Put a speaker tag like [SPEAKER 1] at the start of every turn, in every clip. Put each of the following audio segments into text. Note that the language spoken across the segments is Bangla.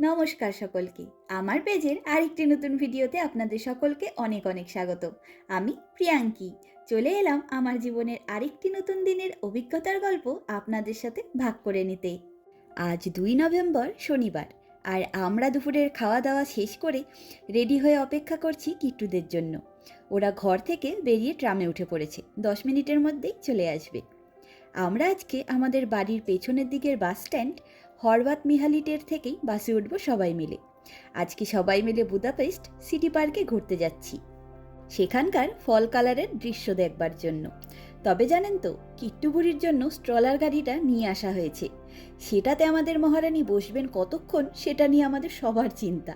[SPEAKER 1] নমস্কার সকলকে। আমার পেজের আরেকটি নতুন ভিডিওতে আপনাদের সকলকে অনেক অনেক স্বাগত। আমি প্রিয়াঙ্কি। চলে এলাম আমার জীবনের আরেকটি নতুন দিনের অভিজ্ঞতার গল্প আপনাদের সাথে ভাগ করে নিতে। আজ দুই নভেম্বর শনিবার, আর আমরা দুপুরের খাওয়া দাওয়া শেষ করে রেডি হয়ে অপেক্ষা করছি কিট্টুদের জন্য। ওরা ঘর থেকে বেরিয়ে ট্রামে উঠে পড়েছে। দশ মিনিটের মধ্যেই চলে আসবে। আমরা আজকে আমাদের বাড়ির পেছনের দিকের বাস স্ট্যান্ড হরবাত মিহালিটের থেকেই বাসে উঠব সবাই মিলে। আজকে সবাই মিলে বুদাপেস্ট সিটি পার্কে ঘুরতে যাচ্ছি। সেখানকার ফল কালারের দৃশ্য দেখবার জন্য। তবে জানেন তো কিট্টু বুড়ির জন্য স্ট্রলার গাড়িটা নিয়ে আসা হয়েছে। সেটাতে আমাদের মহারানী বসবেন কতক্ষণ সেটা নিয়ে আমাদের সবার চিন্তা।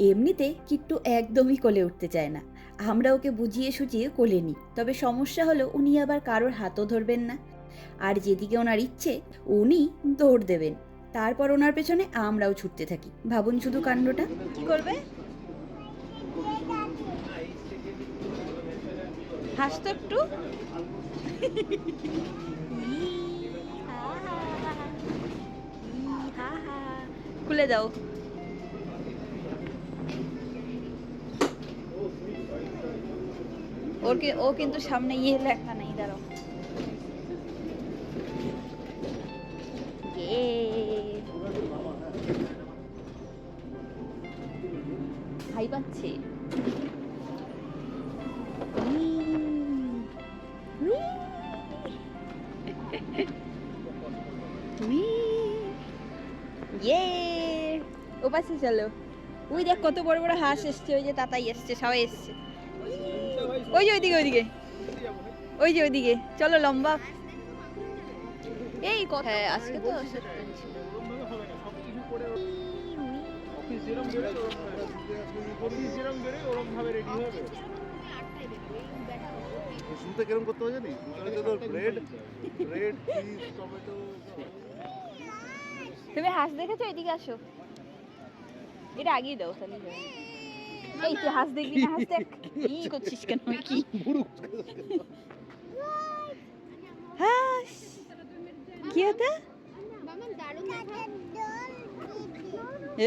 [SPEAKER 1] এমনিতে কিট্টু একদমই কোলে উঠতে চায় না। আমরা ওকে বুঝিয়ে সুঝিয়ে কোলে নিই। তবে সমস্যা হলো উনি আবার কারোর হাতও ধরবেন না। আর যেদিকে ওনার ইচ্ছে, উনি দৌড় দেবেন। তারপর ওনার পেছনে আমরাও ছুটতে থাকি। ভাবুন শুধু কাণ্ডটা। কি করবে? হাসতো একটু? খুলে দাও। ওর ও কিন্তু সামনে ইয়ে লেখা নেই। ইয়ে ও পাশে চলো ওই দেখ কত বড় বড় হাঁস এসছে ওই যে তাতাই এসছে সবাই এসছে ওই যে ওইদিকে ওইদিকে ওই যে ওইদিকে চলো লম্বা এই কথা হ্যাঁ আজকে তো
[SPEAKER 2] রেডি হবে
[SPEAKER 3] করতে হয় জানি ব্রেড ব্রেড চিজ টমেটো
[SPEAKER 1] তুমি হাঁস দেখেছ? এদিকে আসো। এটা আগিয়ে দাও তাহলে। এই তুই হাঁস দেখবি না? হাঁস দেখ। কি করছিস কেন? কি? হাঁস। কি হতো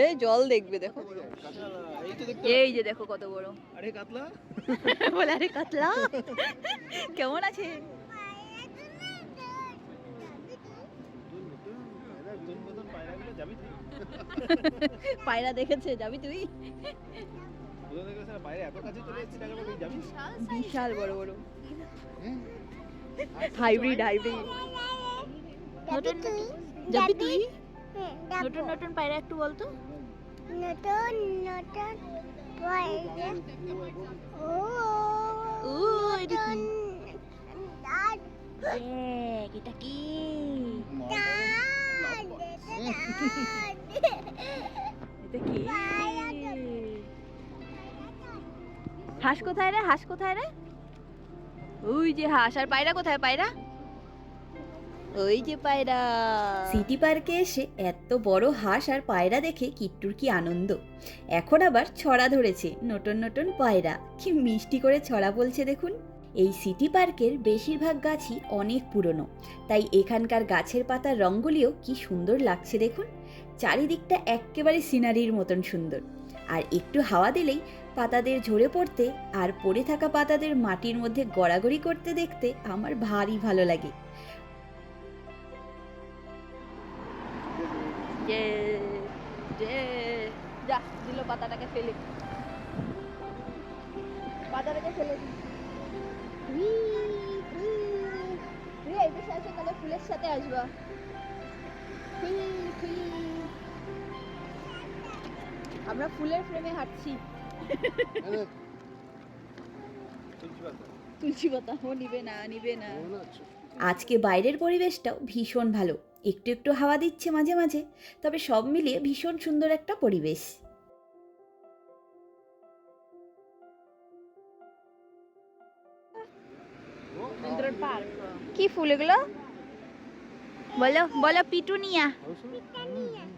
[SPEAKER 1] এই জল দেখবে দেখো।
[SPEAKER 2] এই
[SPEAKER 1] এই যে দেখো কত বড়।
[SPEAKER 2] আরে কাতলা।
[SPEAKER 1] বলে আরে কাতলা। কেমন আছে
[SPEAKER 2] নতুন নতুন পায়রাগুলো যাবি তুই
[SPEAKER 1] পায়রা দেখেছে যাবি তুই? বিশাল বড় বড়। হাইব্রিড হাইব্রিড নতুন যাবি তুই? নতুন নতুন পায়রা একটু বলতো।
[SPEAKER 4] নতুন নতুন পয়সা ও
[SPEAKER 1] ও এটা কি? এটা কি? এটা কি হাঁস কোথায় রে? হাঁস কোথায় রে? ওই যে হাঁস। আর পায়রা কোথায় পায়রা? ওই যে পায়রা। সিটি পার্কে এসে এত বড় হাঁস আর পায়রা দেখে কিট্টুর কি আনন্দ। এখন আবার ছড়া ধরেছে, নতুন নতুন পায়রা। কি মিষ্টি করে ছড়া বলছে দেখুন। এই সিটি পার্কের বেশিরভাগ গাছই অনেক পুরনো। তাই এখানকার গাছের পাতার রঙগুলিও কি সুন্দর লাগছে দেখুন। চারিদিকটা এক্কেবারে সিনারির মতন সুন্দর। আর একটু হাওয়া দিলেই পাতাদের ঝরে পড়তে আর পড়ে থাকা পাতাদের মাটির মধ্যে গড়াগড়ি করতে দেখতে আমার ভারী ভালো লাগে। পাতাটাকে ফেলে। পাতাটাকে ফেলে ফুলের সাথে আসবা আমরা ফুলের ফ্রেমে হাঁটছি। তুলসী নিবে না নিবে না। আজকে বাইরের পরিবেশটাও ভীষণ ভালো। একটু একটু হাওয়া দিচ্ছে মাঝে মাঝে, তবে সব মিলিয়ে ভীষণ সুন্দর একটা পরিবেশ। কি ফুল এগুলো? বলো বলো পিটুনিয়া।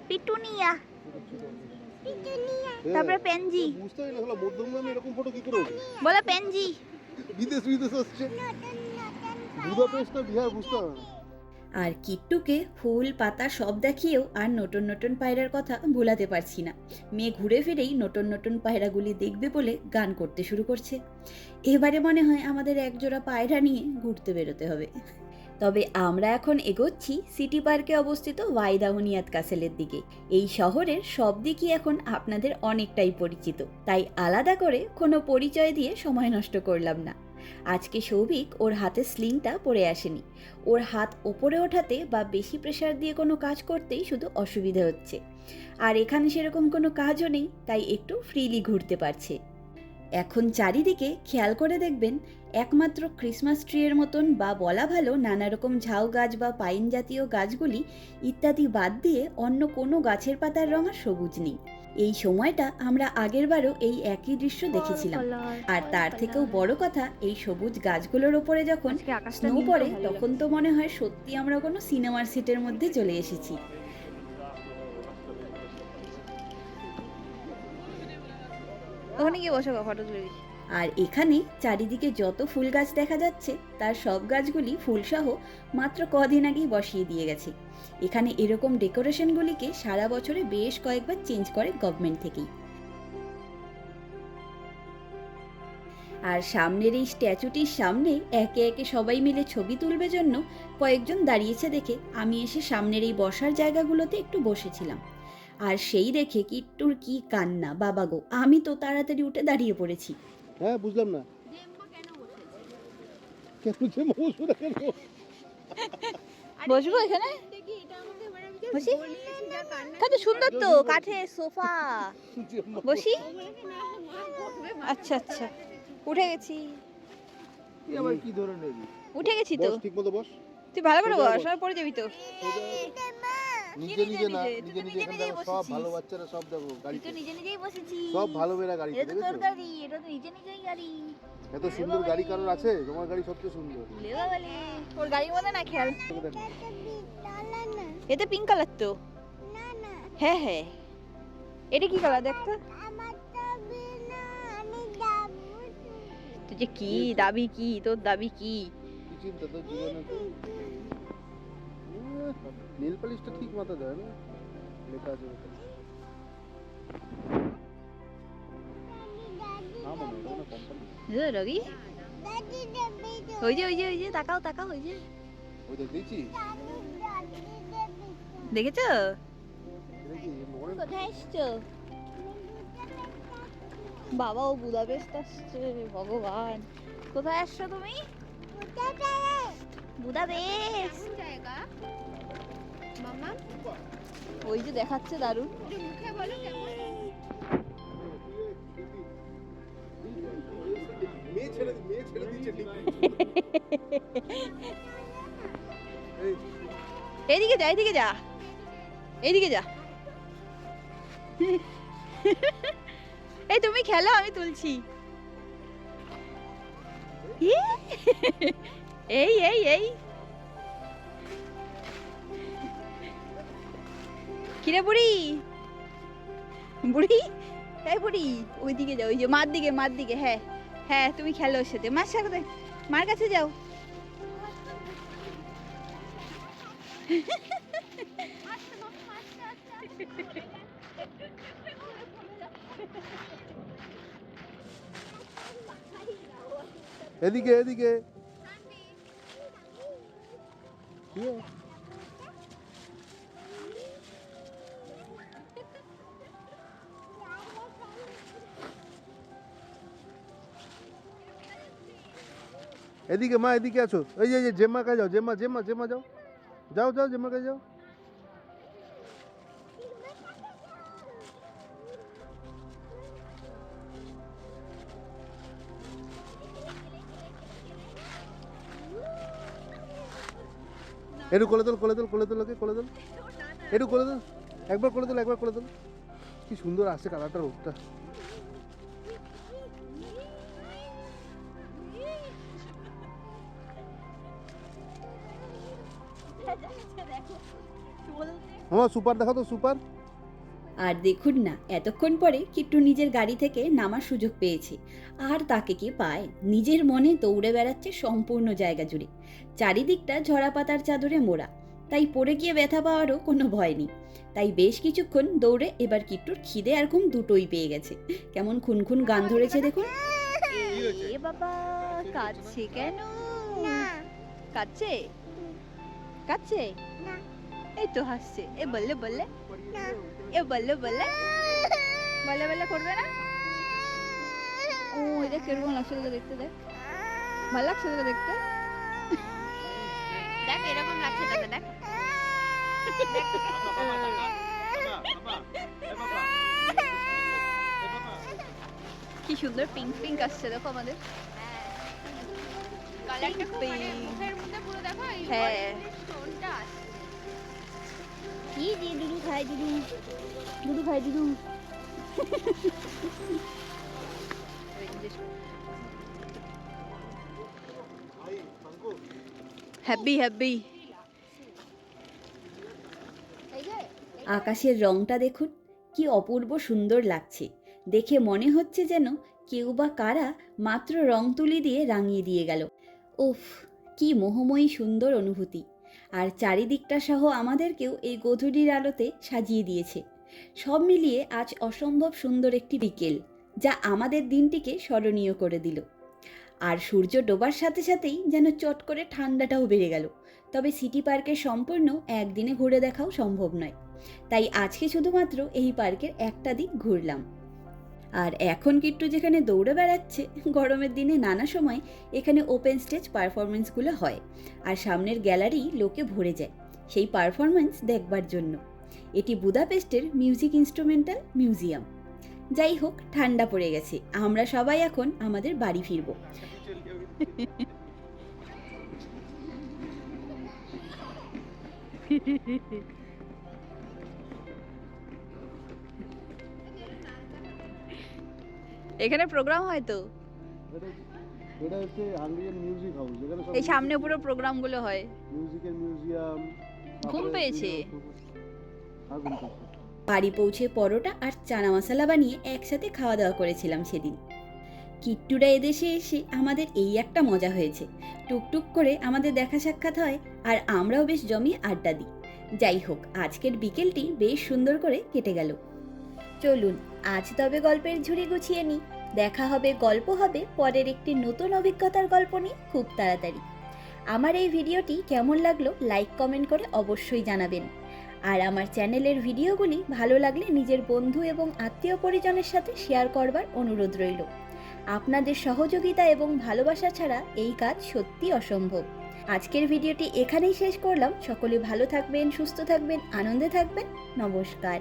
[SPEAKER 1] পিটুনিয়া। তারপরে পেনজি।
[SPEAKER 3] বুঝতে পারি না হলো মধ্যমগ্রামে এরকম ফটো কি করে
[SPEAKER 1] বলো পেনজি।
[SPEAKER 3] বিদেশ বিদেশ আসছে। বুদাপেস্ট না বিহার বুঝতে না।
[SPEAKER 1] আর কিট্টুকে ফুল, পাতা সব দেখিয়েও আর নতুন নতুন পায়রার কথা ভোলাতে পারছি না। মেয়ে ঘুরে ফিরেই নতুন নতুন পায়রাগুলি দেখবে বলে গান করতে শুরু করছে। এবারে মনে হয় আমাদের একজোড়া পায়রা নিয়ে ঘুরতে বেরোতে হবে। তবে আমরা এখন এগোচ্ছি সিটি পার্কে অবস্থিত ওয়াইদাউনিয়াত কাসেলের দিকে। এই শহরের সব দিকই এখন আপনাদের অনেকটাই পরিচিত। তাই আলাদা করে কোনো পরিচয় দিয়ে সময় নষ্ট করলাম না। আজকে সৌভিক ওর হাতে স্লিংটা পরে আসেনি। ওর হাত ওপরে ওঠাতে বা বেশি প্রেশার দিয়ে কোনো কাজ করতেই শুধু অসুবিধা হচ্ছে। আর এখানে সেরকম কোনো কাজও নেই, তাই একটু ফ্রিলি ঘুরতে পারছে। এখন চারিদিকে খেয়াল করে দেখবেন, একমাত্র ক্রিসমাস ট্রিয়ের মতন বা বলা ভালো নানা রকম ঝাউ গাছ বা পাইন জাতীয় গাছগুলি ইত্যাদি বাদ দিয়ে অন্য কোনো গাছের পাতার রং আর সবুজ নেই। এই সময়টা আমরা আগেরবারও এই একই দৃশ্য দেখেছিলাম। আর তার থেকেও বড় কথা এই সবুজ গাছগুলোর ওপরে যখন স্নো পড়ে তখন তো মনে হয় সত্যি আমরা কোনো সিনেমার সিটের মধ্যে চলে এসেছি।
[SPEAKER 5] ওখানে গিয়ে বসো ফটো তুলে দিই
[SPEAKER 1] আর এখানে চারিদিকে যত ফুল গাছ দেখা যাচ্ছে, তার সব গাছগুলি ফুলসহ মাত্র কদিন আগেই বসিয়ে দিয়ে গেছে। এখানে এরকম ডেকোরেশনগুলিকে সারা বছরে বেশ কয়েকবার চেঞ্জ করে গভর্নমেন্ট থেকেই। আর সামনের এই স্ট্যাচুটির সামনে একে একে সবাই মিলে ছবি তুলবে জন্য কয়েকজন দাঁড়িয়েছে দেখে আমি এসে সামনের এই বসার জায়গাগুলোতে একটু বসেছিলাম। আর সেই দেখে কিট্টুর কি কান্না, বাবা গো, আমি তো তাড়াতাড়ি উঠে দাঁড়িয়ে পড়েছি।
[SPEAKER 3] হ্যাঁ বুঝলাম না। কেন বসবো কেন
[SPEAKER 5] বসবো এখানে? বসি? কত সুন্দর তো সোফা। বসি। আচ্ছা আচ্ছা। উঠে গেছি।
[SPEAKER 3] আবার কি
[SPEAKER 5] উঠে গেছি তো।
[SPEAKER 3] বস
[SPEAKER 5] তুই ভালো করে বস। আর পড়ে যাবি তো।
[SPEAKER 3] নিজে নিজে না
[SPEAKER 5] নিজে?
[SPEAKER 3] নিজে এখানে দেখো সব ভালো বাচ্চারা সব দেখো গাড়িতে
[SPEAKER 5] তো নিজে নিজেই বসেছিস।
[SPEAKER 3] সব ভালো মেয়েরা গাড়িতে
[SPEAKER 5] এটা তোর গাড়ি এটা তো নিজে নিজেই গাড়ি।
[SPEAKER 3] এত সুন্দর গাড়ি কারোর আছে? তোমার গাড়ি সবচেয়ে সুন্দর।
[SPEAKER 5] লেবা বলে ওর গাড়ির মধ্যে না খেয়াল। এতে পিঙ্ক কালার তো
[SPEAKER 4] না না
[SPEAKER 5] হ্যাঁ হ্যাঁ। এটা কি কালার দেখ তো? তুই যে কি দাবি কি তোর দাবি কি?
[SPEAKER 3] চিন্তা তোর জীবনে নীল পালিশটা ঠিক মাথা দেয় না। লেখা আছে হয়
[SPEAKER 5] রবি। ওই যে ওই যে ওই যে তাকাও তাকাও ওই যে। দেখেছ। কোথায় এসছো? বাবা ও বুদাপেস্ট আসছে ভগবান। কোথায় আসছো তুমি?
[SPEAKER 4] কোথায় যাবে?
[SPEAKER 5] বুদাপেস্ট ওই যে দেখাচ্ছে দারুণ।
[SPEAKER 3] মেয়ে ছেড়ে দিচ্ছে
[SPEAKER 5] এইদিকে যা এইদিকে যা। এইদিকে যা। এই তুমি খেলো, আমি তুলছি! এই এই এই। কিরে বুড়ি? বুড়ি? এই বুড়ি ওইদিকে যাও ওই যে মার দিকে মার দিকে হ্যাঁ হ্যাঁ তুমি খেলো ওর সাথে। মার সাথে মার কাছে যাও।
[SPEAKER 3] এদিকে এদিকে। কি এদিকে মা, এদিকে আছো। এই যে জেম্মা কাছে যাও, জেম্মা জেম্মা জেম্মা যাও। যাও যাও, জেম্মা কাছে যাও। একটু কোলে তোল কোলে তোল কোলে তোল ওকে, কোলে তোল। একটু কোলে তোল, একবার কোলে তোল, একবার কোলে তোল। কি সুন্দর আসছে কালারটা রোগটা আমার সুপার দেখো তো সুপার।
[SPEAKER 1] আর দেখুন না এতক্ষণ পরে কিট্টু নিজের গাড়ি থেকে নামার সুযোগ পেয়েছে। আর তাকে কে পায়? নিজের মনে দৌড়ে বেড়াচ্ছে সম্পূর্ণ জায়গা জুড়ে। চারিদিকটা ঝরা পাতার চাদরে মোড়া। তাই পড়ে গিয়ে ব্যথা পাওয়ারও কোনো ভয় নেই। তাই বেশ কিছুক্ষণ দৌড়ে এবার কিট্টুর খিদে আর ঘুম দুটোই পেয়ে গেছে। কেমন খুনখুন গান ধরেছে দেখুন।
[SPEAKER 5] এ বাবা কাঁদছে কেন?
[SPEAKER 4] না।
[SPEAKER 5] কাঁদছে? কাঁদছে?
[SPEAKER 4] না।
[SPEAKER 5] এই তো হাসছে এ বললে বললে এ বললে বললে বলে বলে করবে না ও দেখ কীরকম লাগছে তোকে দেখতে দেখ ভালো লাগছে তোকে দেখতে দেখ এরকম লাগছে তোকে দেখ কি সুন্দর পিঙ্ক পিঙ্ক আসছে দেখো আমাদের কালারটা খুব মানে মুখের মধ্যে পুরো দেখো হ্যাঁ কি দিয়ে দুদু খায় দুদু? দুদু খায় দুদু। Happy happy.
[SPEAKER 1] আকাশের রংটা দেখুন কি অপূর্ব সুন্দর লাগছে। দেখে মনে হচ্ছে যেন কেউ বা কারা মাত্র রং তুলি দিয়ে রাঙিয়ে দিয়ে গেল। উফ কি মোহময়ী সুন্দর অনুভূতি। আর চারিদিকটা সহ আমাদেরকেও এই গধূলির আলোতে সাজিয়ে দিয়েছে। সব মিলিয়ে আজ অসম্ভব সুন্দর একটি বিকেল, যা আমাদের দিনটিকে স্মরণীয় করে দিল। আর সূর্য ডোবার সাথে সাথেই যেন চট করে ঠান্ডাটাও বেড়ে গেল। তবে সিটি পার্কের সম্পূর্ণ একদিনে ঘুরে দেখাও সম্ভব নয়। তাই আজকে শুধুমাত্র এই পার্কের একটা দিক ঘুরলাম। আর এখন কিট্টু যেখানে দৌড়ে বেড়াচ্ছে, গরমের দিনে নানা সময় এখানে ওপেন স্টেজ পারফরমেন্সগুলো হয় আর সামনের গ্যালারি লোকে ভরে যায়। সেই পারফরমেন্স দেখবার জন্য। এটি বুদাপেস্টের মিউজিক ইনস্ট্রুমেন্টাল মিউজিয়াম যাই হোক, ঠান্ডা পড়ে গেছে। আমরা সবাই এখন আমাদের বাড়ি ফিরব ফিরবো।
[SPEAKER 5] এখানে প্রোগ্রাম হয় তো?
[SPEAKER 3] এটা হচ্ছে হাঙ্গেরিয়ান মিউজিক হাউস এখানে সব
[SPEAKER 5] এই সামনে পুরো প্রোগ্রামগুলো হয়।
[SPEAKER 3] মিউজিকের মিউজিয়াম
[SPEAKER 5] ঘুম পেয়েছে।
[SPEAKER 3] ঘুম পেয়েছে
[SPEAKER 1] বাড়ি পৌঁছে পরোটা আর চানা মশলা বানিয়ে একসাথে খাওয়া দাওয়া করেছিলাম সেদিন। কিট্টুরা এদেশে এসে আমাদের এই একটা মজা হয়েছে। টুকটুক করে আমাদের দেখা সাক্ষাৎ হয় আর আমরাও বেশ জমিয়ে আড্ডা দিই। যাই হোক আজকের বিকেলটি বেশ সুন্দর করে কেটে গেল। চলুন আজ তবে গল্পের ঝুড়ি গুছিয়ে নিই। দেখা হবে, গল্প হবে, পরের একটি নতুন অভিজ্ঞতার গল্প নিয়ে খুব তাড়াতাড়ি। আমার এই ভিডিওটি কেমন লাগল, লাইক, কমেন্ট করে অবশ্যই জানাবেন। আর আমার চ্যানেলের ভিডিওগুলি ভালো লাগলে নিজের বন্ধু এবং আত্মীয় পরিজনের সাথে শেয়ার করবার অনুরোধ রইল। আপনাদের সহযোগিতা এবং ভালোবাসা ছাড়া এই কাজ সত্যি অসম্ভব। আজকের ভিডিওটি এখানেই শেষ করলাম। সকলে ভালো থাকবেন, সুস্থ থাকবেন, আনন্দে থাকবেন। নমস্কার।